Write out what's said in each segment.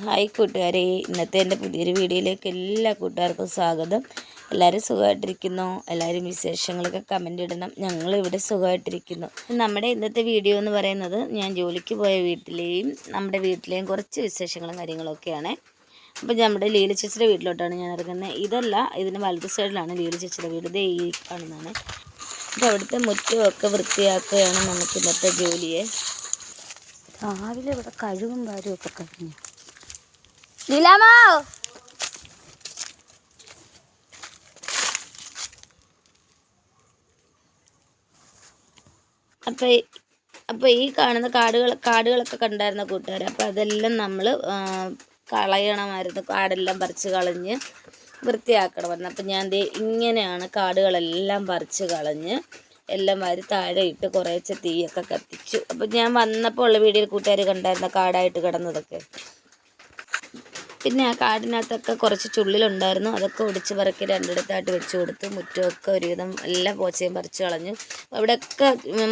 Hi കൂട്ടുകാരെ ഇന്നത്തെ എന്റെ പുതിയൊരു വീഡിയോയിലേക്ക് എല്ലാ കൂട്ടുകാർക്കും സ്വാഗതം. എല്ലാവരും സുഖമായിട്ടിരിക്കുന്നു? എല്ലാവരും വിശേഷങ്ങളൊക്കെ കമന്റ് ഇടണം. ഞങ്ങൾ ഇവിടെ സുഖമായിട്ടിരിക്കുന്നു. നമ്മുടെ ഇന്നത്തെ വീഡിയോ എന്ന് പറയുന്നത് ഞാൻ ജോലിക്ക് പോയ വീട്ടിലെയും നമ്മുടെ വീട്ടിലെയും കുറച്ച് വിശേഷങ്ങളും കാര്യങ്ങളൊക്കെയാണ്. അപ്പോൾ നമ്മുടെ ലീല ചേച്ചിയുടെ വീട്ടിലോട്ടാണ് ഞാൻ ഇറങ്ങുന്നത്. ഇതല്ല ഇതിന് വലത് സൈഡിലാണ് ലീല ചേച്ചിയുടെ വീട്. ദേ ഈ കാണുന്നതാണ്. അപ്പോൾ അവിടുത്തെ മുറ്റമൊക്കെ വൃത്തിയാക്കുകയാണ് നമുക്ക് ഇന്നത്തെ ജോലിയെ. രാവിലെ ഇവിടെ കഴിവും വാരും ഒക്കെ കഴിഞ്ഞു. ലീലാമോ അപ്പോൾ അപ്പോൾ ഈ കാണുന്ന കാടുകൾ കാടുകളൊക്കെ കണ്ടായിരുന്ന കൂട്ടുകാർ അപ്പോൾ അതെല്ലാം നമ്മൾ കളയണമായിരുന്നു. കാടെല്ലാം പറിച്ച് കളഞ്ഞ് വൃത്തിയാക്കണമായിരുന്നു അപ്പം ഞാൻ ദേ ഇങ്ങനെയാണ് കാടുകളെല്ലാം പറിച്ച് കളഞ്ഞ് എല്ലാം വാരി താഴെ ഇട്ട് കുറേശ്ശെ തീയൊക്കെ കത്തിച്ചു. അപ്പം ഞാൻ വന്നപ്പോൾ ഉള്ള വീഡിയോയിൽ കൂട്ടുകാർ കണ്ടായിരുന്ന കാടായിട്ട് കിടന്നതൊക്കെ? പിന്നെ ആ കാടിനകത്തൊക്കെ കുറച്ച് ചുള്ളിലുണ്ടായിരുന്നു. അതൊക്കെ ഒടിച്ച് പറക്കി രണ്ടിടത്തായിട്ട് വെച്ച് കൊടുത്തു. മുറ്റമൊക്കെ ഒരുവിധം എല്ലാ പോച്ചയും പറിച്ച് കളഞ്ഞു. അവിടെയൊക്കെ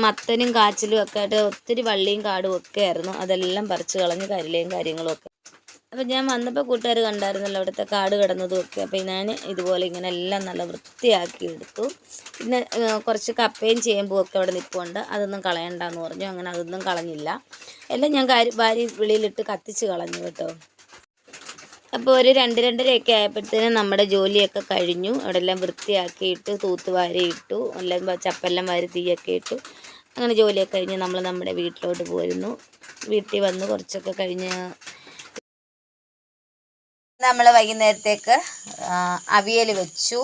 മത്തനും കാച്ചിലും ഒക്കെ ആയിട്ട് ഒത്തിരി വള്ളിയും കാടും ഒക്കെ ആയിരുന്നു. അതെല്ലാം പറിച്ച് കളഞ്ഞ് കരിലയും കാര്യങ്ങളും ഒക്കെ. അപ്പം ഞാൻ വന്നപ്പോൾ കൂട്ടുകാർ കണ്ടായിരുന്നല്ലോ അവിടുത്തെ കാട് കിടന്നതും ഒക്കെ. അപ്പോൾ ഞാൻ ഇതുപോലെ ഇങ്ങനെ എല്ലാം നല്ല വൃത്തിയാക്കി എടുത്തു. പിന്നെ കുറച്ച് കപ്പയും ചേമ്പും ഒക്കെ അവിടെ നിൽപ്പുണ്ട് അതൊന്നും കളയണ്ടെന്ന് പറഞ്ഞു. അങ്ങനെ അതൊന്നും കളഞ്ഞില്ല. എല്ലാം ഞാൻ കാരി വാരി വെളിയിലിട്ട് കത്തിച്ച് കളഞ്ഞു കേട്ടോ. അപ്പോൾ ഒരു രണ്ട് രണ്ടരയൊക്കെ ആയപ്പോഴത്തേനും നമ്മുടെ ജോലിയൊക്കെ കഴിഞ്ഞു. അവിടെ എല്ലാം വൃത്തിയാക്കിയിട്ട് തൂത്തുവാരി ഇട്ടു. എല്ലാം ചപ്പെല്ലാം വാരി തീയൊക്കെ ഇട്ടു. അങ്ങനെ ജോലിയൊക്കെ കഴിഞ്ഞ് നമ്മൾ നമ്മുടെ വീട്ടിലോട്ട് പോരുന്നു. വീട്ടിൽ വന്ന് കുറച്ചൊക്കെ കഴിഞ്ഞ് നമ്മൾ വൈകുന്നേരത്തേക്ക് അവിയൽ വെച്ചു.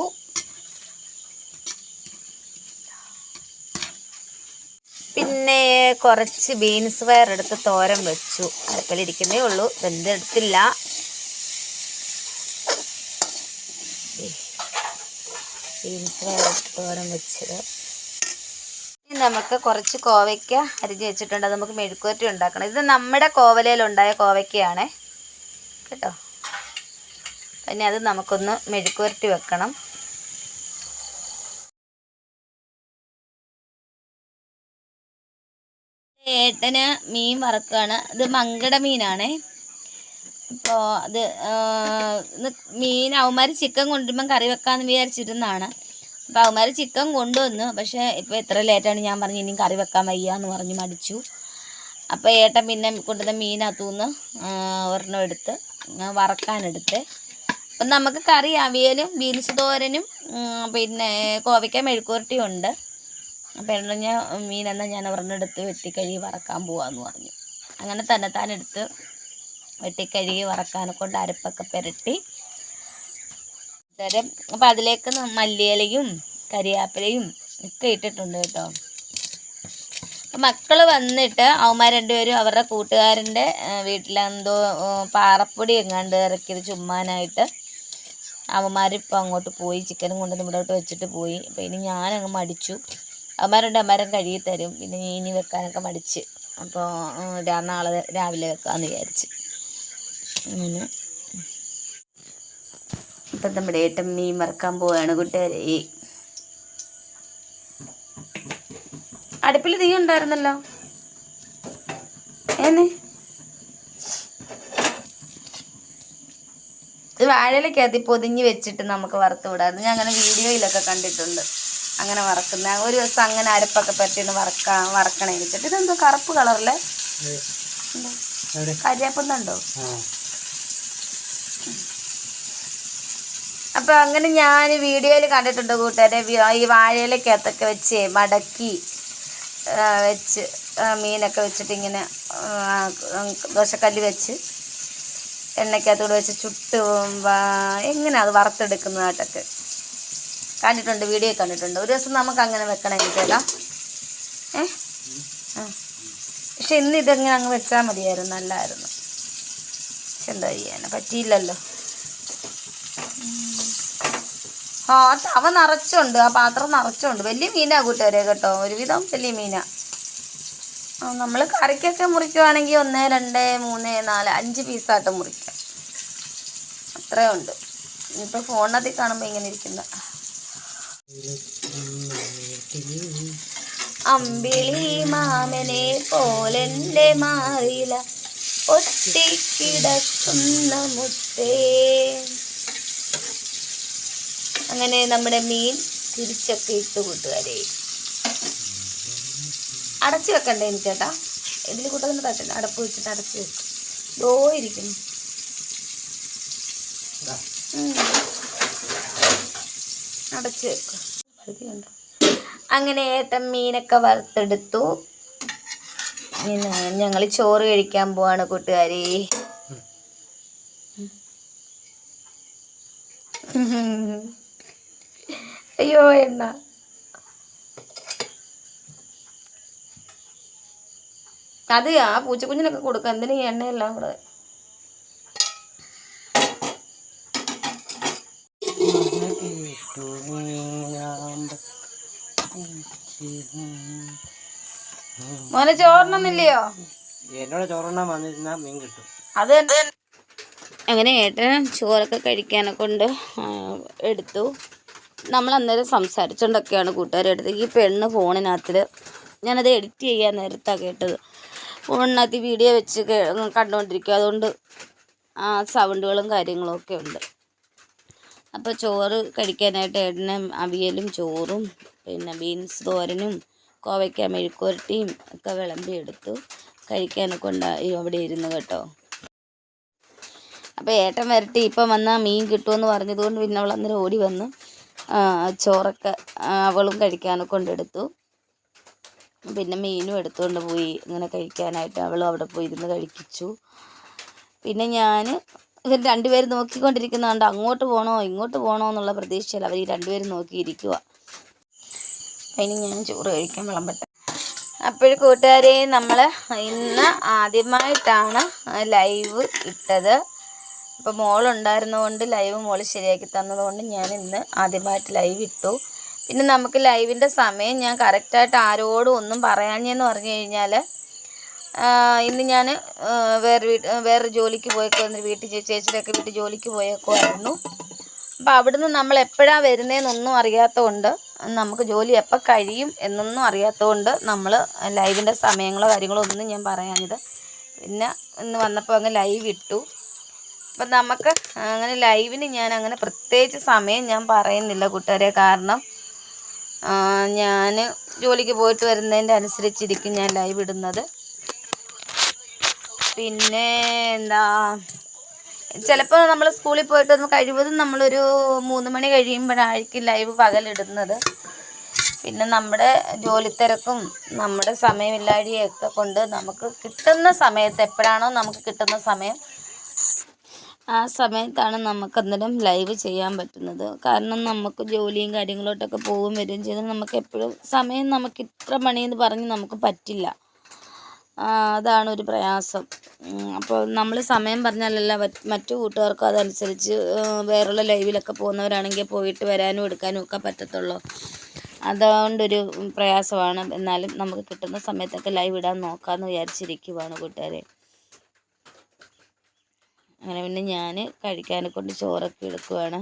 പിന്നെ കുറച്ച് ബീൻസ് വയർ എടുത്ത് തോരൻ വെച്ചു. അടുക്കലിരിക്കുന്നേ ഉള്ളൂ. വെന്തെടുത്തില്ല ബീൻസ് വെച്ചത് ഇനി നമുക്ക് കുറച്ച് കോവയ്ക്ക അരിഞ്ഞ് വെച്ചിട്ടുണ്ട്. അത് നമുക്ക് മെഴുക്കുവരട്ടി ഉണ്ടാക്കണം. ഇത് നമ്മുടെ കോവലയിലുണ്ടായ കോവയ്ക്കയാണ്. കേട്ടോ? പിന്നെ അത് നമുക്കൊന്ന് മെഴുക്കുവരട്ടി വെക്കണം. ഏട്ടന് മീൻ വറക്കുകയാണ് ഇത് മങ്കട മീനാണേ. അപ്പോൾ അത് മീൻ അവന്മാർ ചിക്കൻ കൊണ്ടുവരുമ്പം കറി വെക്കാമെന്ന് വിചാരിച്ചിരുന്നതാണ്. അപ്പോൾ അവന്മാർ ചിക്കൻ കൊണ്ടുവന്നു. പക്ഷേ ഇപ്പോൾ എത്ര ലേറ്റാണ് ഞാൻ പറഞ്ഞു ഇനിയും കറി വെക്കാൻ വയ്യ എന്ന് പറഞ്ഞ് മടിച്ചു. അപ്പോൾ ഏട്ടൻ പിന്നെ കൊണ്ടുവന്ന മീനകത്തുനിന്ന് ഒരെണ്ണം എടുത്ത് വറക്കാനെടുത്ത്. അപ്പം നമുക്ക് കറി അവിയലും ബീൻസ് തോരനും പിന്നെ കോവയ്ക്ക മെഴുക്കുരട്ടിയും ഉണ്ട്. അപ്പോൾ എണ്ണ മീനെന്നാൽ ഞാൻ ഒരെണ്ണം എടുത്ത് വെട്ടിക്കഴുകി വറക്കാൻ പോവാന്ന് പറഞ്ഞു. അങ്ങനെ തന്നെ താനെടുത്ത് വെട്ടിക്കഴുകി വറക്കാൻ കൊണ്ട് അരപ്പൊക്കെ പുരട്ടി. തരം അപ്പം അതിലേക്ക് മല്ലിയിലയും കരിയാപ്പിലയും ഒക്കെ ഇട്ടിട്ടുണ്ട് കേട്ടോ. മക്കൾ വന്നിട്ട് അവന്മാർ രണ്ടുപേരും അവരുടെ കൂട്ടുകാരന്റെ വീട്ടിലെന്തോ പാറപ്പൊടി എങ്ങാണ്ട് ഇറക്കിയത് ചുമ്മാനായിട്ട് അവന്മാരിപ്പോൾ അങ്ങോട്ട് പോയി ചിക്കനും കൊണ്ട് ഇവിടോട്ട് വെച്ചിട്ട് പോയി. അപ്പോൾ ഇനി ഞാനങ്ങ് മടിച്ചു. അവന്മാരുണ്ട് അമ്മാരും കഴുകി തരും പിന്നെ ഇനി വെക്കാനൊക്കെ മടിച്ച്. അപ്പോൾ നാളെ രാവിലെ വെക്കാമെന്ന് വിചാരിച്ച്. അങ്ങനെ. ഇപ്പം നമ്മുടെ ഏട്ടൻ മീൻ വറക്കാൻ പോവുകയാണ് കൂട്ടുകാരെ. അടുപ്പിൽ തീ ഉണ്ടായിരുന്നല്ലോ. ഏന്ന്? വാഴയിലക്കകത്ത് പൊതിഞ്ഞ് വെച്ചിട്ട് നമുക്ക് വറുത്ത് വിടാമായിരുന്നു ഞാൻ അങ്ങനെ വീഡിയോയിലൊക്കെ കണ്ടിട്ടുണ്ട്. അങ്ങനെ വറക്കുന്ന. ഒരു ദിവസം അങ്ങനെ അരപ്പൊക്കെ പറ്റിയൊന്ന് വറക്കാൻ വറക്കണേ വെച്ചിട്ട്. ഇതെന്തോ കറുപ്പ് കളറിലെ? കരിയാപ്പൊന്നുണ്ടോ അപ്പൊ അങ്ങനെ ഞാൻ വീഡിയോയിൽ കണ്ടിട്ടുണ്ട് കൂട്ടുകാരെ. ഈ വാഴയിലക്കകത്തൊക്കെ വെച്ച് മടക്കി വെച്ച് മീനൊക്കെ വെച്ചിട്ട് ഇങ്ങനെ ദോശക്കല്ല് വെച്ച് എണ്ണയ്ക്കകത്തൂടെ വെച്ച് ചുട്ട് എങ്ങനെ അത് വറുത്തെടുക്കുന്നതായിട്ടൊക്കെ കണ്ടിട്ടുണ്ട് വീഡിയോ കണ്ടിട്ടുണ്ട്. ഒരു ദിവസം നമുക്ക് അങ്ങനെ വെക്കണം എനിക്കല്ല ഏ? പക്ഷെ ഇന്ന് ഇതെങ്ങനെ അങ്ങ് വെച്ചാൽ മതിയായിരുന്നു നല്ലായിരുന്നു. പക്ഷെ എന്താ ചെയ്യാൻ പറ്റിയില്ലല്ലോ. ആ തവ നിറച്ചുണ്ട്. ആ പാത്രം നിറച്ചുണ്ട്. വലിയ മീനാ കൂട്ടുകാരെ കേട്ടോ. ഒരുവിധം വലിയ മീനാ. നമ്മൾ കറിക്കൊക്കെ മുറിക്കുവാണെങ്കിൽ ഒന്ന് രണ്ട് മൂന്ന് നാല് അഞ്ച് പീസായിട്ട് മുറിക്കാം. അത്രേ ഉണ്ട്. ഇനിയിപ്പോൾ ഫോണിനകത്ത് കാണുമ്പോൾ ഇങ്ങനെ ഇരിക്കുന്ന. അമ്പിളി മാമനെ പോലെന്റെ മാറിയില്ല ഒട്ടിക്കിടക്കുന്ന മുത്തേ. അങ്ങനെ നമ്മുടെ മീൻ തിരിച്ചൊക്കെ ഇട്ട് കൂട്ടുകാരെ. അടച്ചു വെക്കണ്ടേ എനിക്ക് ചേട്ടാ? ഇതിൽ കൂട്ടത്തിന് തട്ടില്ല. അടപ്പ് വെച്ചിട്ട് അടച്ച് വെച്ചു ഡോ ഇരിക്കുന്നു. അടച്ച് വെക്കും. അങ്ങനെ ഏട്ടൻ മീനൊക്കെ വറുത്തെടുത്തു. ഞങ്ങൾ ചോറ് കഴിക്കാൻ പോവാണ് കൂട്ടുകാരി. അയ്യോ എണ്ണ. അത് ആ പൂച്ചക്കുഞ്ഞിനൊക്കെ കൊടുക്കാം. എന്തിനാ എണ്ണയല്ല കൂടെ? മോനെ ചോറിനൊന്നില്ലയോ? എന്നോട് ചോറുണ്ണാൻ വന്നിരുന്നാ മീൻ കിട്ടും. അത് അങ്ങനെ ഏട്ടൻ ചോറൊക്കെ കഴിക്കാനെ കൊണ്ട് എടുത്തു. നമ്മൾ അന്നേരം സംസാരിച്ചുകൊണ്ടൊക്കെയാണ് കൂട്ടുകാരെ എടുത്തത്. ഈ പെണ്ണ് ഫോണിനകത്തിൽ ഞാനത് എഡിറ്റ് ചെയ്യാൻ നേരത്താണ് കേട്ടത്. ഫോണിനകത്ത് വീഡിയോ വെച്ച് കണ്ടുകൊണ്ടിരിക്കുക അതുകൊണ്ട് ആ സൗണ്ടുകളും കാര്യങ്ങളും ഒക്കെ ഉണ്ട്. അപ്പോൾ ചോറ് കഴിക്കാനായിട്ട് ഏട്ടന് അവിയലും ചോറും പിന്നെ ബീൻസ് തോരനും കോവയ്ക്ക മെഴുക്കുരട്ടിയും ഒക്കെ വിളമ്പി എടുത്തു കഴിക്കാനൊക്കെ ഉണ്ടായി അവിടെ ഇരുന്നു കേട്ടോ. അപ്പോൾ ഏട്ടൻ വരട്ടി. ഇപ്പം വന്നാൽ മീൻ കിട്ടുമെന്ന് പറഞ്ഞതുകൊണ്ട് പിന്നെ അവൾ അന്നേരം ഓടി വന്ന്. ചോറൊക്കെ അവളും കഴിക്കാനൊക്കെ കൊണ്ടെടുത്തു. പിന്നെ മീനും എടുത്തുകൊണ്ട് പോയി ഇങ്ങനെ കഴിക്കാനായിട്ട് അവളും അവിടെ പോയി ഇരുന്ന് കഴിപ്പിച്ചു. പിന്നെ ഞാൻ ഇവർ രണ്ടുപേരും നോക്കിക്കൊണ്ടിരിക്കുന്നതുകൊണ്ട് അങ്ങോട്ട് പോകണോ ഇങ്ങോട്ട് പോകണോ എന്നുള്ള പ്രതീക്ഷയിൽ അവർ ഈ രണ്ടുപേരും നോക്കിയിരിക്കുക. അതിന് ഞാൻ ചോറ് കഴിക്കാൻ വിളമ്പട്ടെ. അപ്പോഴും കൂട്ടുകാരെ നമ്മൾ ഇന്ന് ആദ്യമായിട്ടാണ് ലൈവ് ഇട്ടത്. ഇപ്പോൾ മോളുണ്ടായിരുന്നതുകൊണ്ട് ലൈവ് മോൾ ശരിയാക്കി തന്നതുകൊണ്ട് ഞാൻ ഇന്ന് ആദ്യമായിട്ട് ലൈവ് ഇട്ടു. പിന്നെ നമുക്ക് ലൈവിന്റെ സമയം ഞാൻ കറക്റ്റായിട്ട് ആരോടും ഒന്നും പറയാഞ്ഞെന്ന് പറഞ്ഞു കഴിഞ്ഞാൽ ഇന്ന് ഞാൻ വേറെ വീട്ട് വേറെ ജോലിക്ക് പോയേക്കുവായിരുന്നു വീട്ടിൽ ചേച്ചിയുടെയൊക്കെ വീട്ടിൽ ജോലിക്ക് പോയേക്കുമായിരുന്നു അപ്പോൾ അവിടുന്ന് നമ്മൾ എപ്പോഴാണ് വരുന്നതെന്നൊന്നും അറിയാത്തതുകൊണ്ട് നമുക്ക് ജോലി എപ്പോൾ കഴിയും എന്നൊന്നും അറിയാത്തതുകൊണ്ട് നമ്മൾ ലൈവിന്റെ സമയങ്ങളോ കാര്യങ്ങളോ ഒന്നും ഞാൻ പറയാഞ്ഞത്. പിന്നെ ഇന്ന് വന്നപ്പോൾ അങ്ങ് ലൈവ് ഇട്ടു. അപ്പം നമുക്ക് അങ്ങനെ ലൈവിന് ഞാൻ അങ്ങനെ പ്രത്യേകിച്ച് സമയം ഞാൻ പറയുന്നില്ല കൂട്ടുകാരെ. കാരണം ഞാൻ ജോലിക്ക് പോയിട്ട് വരുന്നതിന്റെ അനുസരിച്ചിരിക്കും ഞാൻ ലൈവ് ഇടുന്നത്. പിന്നെ എന്താ ചിലപ്പോൾ നമ്മൾ സ്കൂളിൽ പോയിട്ട് വന്ന് കഴിവതും നമ്മളൊരു മൂന്ന് മണി കഴിയുമ്പോഴായിരിക്കും ലൈവ് പകലിടുന്നത് പിന്നെ നമ്മുടെ ജോലി തിരക്കും നമ്മുടെ സമയമില്ലാടിയൊക്കെ കൊണ്ട് നമുക്ക് കിട്ടുന്ന സമയത്ത് എപ്പോഴാണോ നമുക്ക് കിട്ടുന്ന സമയം ആ സമയത്താണ് നമുക്ക് അന്നേരം ലൈവ് ചെയ്യാൻ പറ്റുന്നത്. കാരണം നമുക്ക് ജോലിയും കാര്യങ്ങളോട്ടൊക്കെ പോവും വരികയും ചെയ്താൽ നമുക്ക് എപ്പോഴും സമയം നമുക്ക് ഇത്ര മണിയെന്ന് പറഞ്ഞ് നമുക്ക് പറ്റില്ല. അതാണ് ഒരു പ്രയാസം. അപ്പോൾ നമ്മൾ സമയം പറഞ്ഞാലല്ല മറ്റു കൂട്ടുകാർക്ക് അതനുസരിച്ച് വേറുള്ള ലൈവിലൊക്കെ പോകുന്നവരാണെങ്കിൽ പോയിട്ട് വരാനും എടുക്കാനും ഒക്കെ പറ്റത്തുള്ളൂ. അതുകൊണ്ടൊരു പ്രയാസമാണ്. എന്നാലും നമുക്ക് കിട്ടുന്ന സമയത്തൊക്കെ ലൈവ് ഇടാൻ നോക്കാമെന്ന് വിചാരിച്ചിരിക്കുവാണ് കൂട്ടുകാരെ. അങ്ങനെ പിന്നെ ഞാൻ കഴിക്കാനെ കൊണ്ട് ചോറൊക്കെ എടുക്കുവാണ്.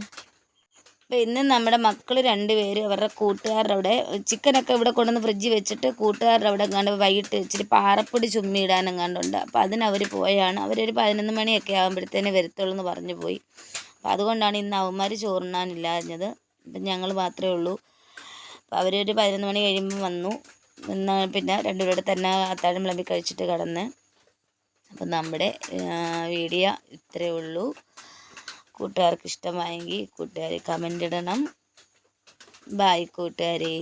അപ്പോൾ ഇന്ന് നമ്മുടെ മക്കൾ രണ്ടുപേര് അവരുടെ കൂട്ടുകാരുടെ അവിടെ ചിക്കനൊക്കെ ഇവിടെ കൊണ്ടുവന്ന് ഫ്രിഡ്ജിൽ വെച്ചിട്ട് കൂട്ടുകാരുടെ അവിടെ എങ്ങാണ്ട് വൈകിട്ട് വെച്ചിട്ട് പാറപ്പൊടി ചുമ്മി കണ്ടുണ്ട് അപ്പോൾ അതിന് അവർ പോയാണ്. അവരൊരു പതിനൊന്ന് മണിയൊക്കെ ആകുമ്പോഴത്തേനെ വരത്തുള്ളൂ എന്ന് പറഞ്ഞു പോയി. അപ്പോൾ അതുകൊണ്ടാണ് ഇന്ന് അവന്മാർ ചോറുണ്ണാനില്ലാഞ്ഞത് അപ്പം ഞങ്ങൾ മാത്രമേ ഉള്ളൂ. അപ്പോൾ അവരൊരു പതിനൊന്ന് മണി കഴിയുമ്പോൾ വന്നു. എന്നാൽ പിന്നെ രണ്ടുപേരുടെ തന്നെ അത്താഴം വിളമ്പി കഴിച്ചിട്ട് കിടന്ന് അപ്പം നമ്മുടെ വീഡിയോ ഇത്രയേ ഉള്ളൂ. കൂട്ടുകാർക്ക് ഇഷ്ടമായെങ്കിൽ കൂട്ടുകാർ കമന്റ് ഇടണം. ബായ് കൂട്ടുകാരെ.